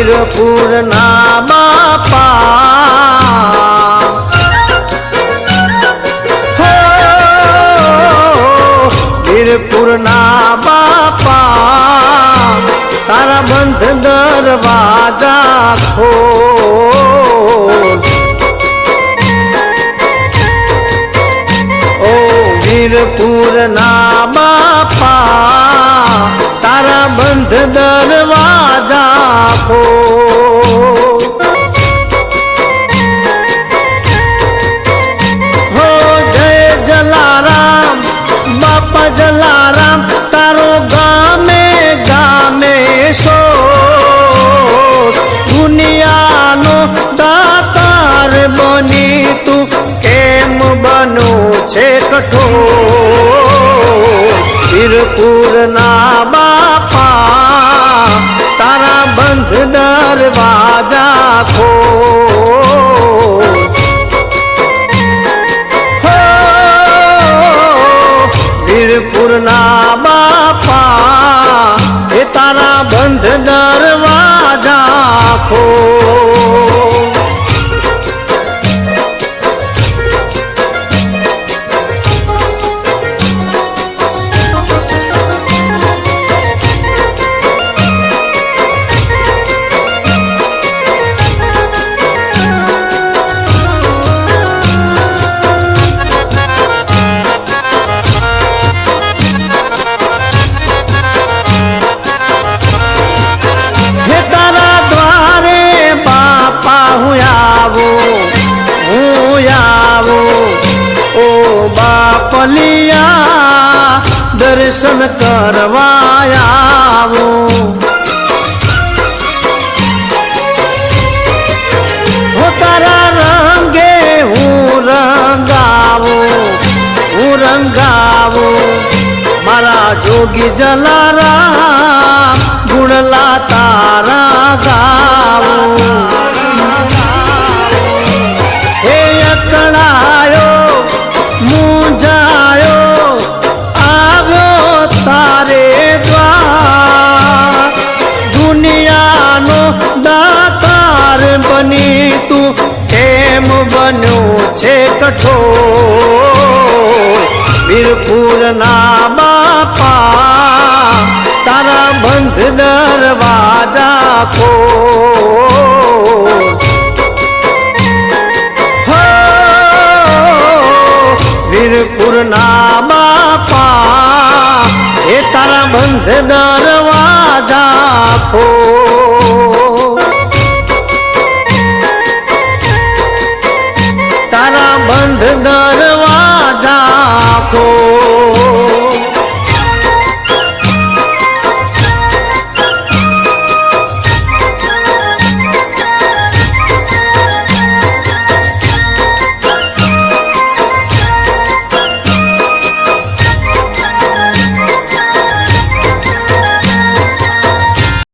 વીરપુર ના બાપા વીરપુર ના બાપા તારા બંધ દરવાજા ખોલ. ઓ વીરપુર કેમ બનું છે કઠોર. વીરપુર ના બાપા તારા બંધ દરવાજા ખો દર્શન કરવા આવું. હો તારા રંગે હું રંગાવો હું રંગાવો. મારા જોગી જલારા ગુણલા છે કઠોર. વીરપુર ના બાપા તારા બંધ દરવાજા ખો. હો, વીરપુર ના બાપા એ તારા બંધ દરવાજા ખો.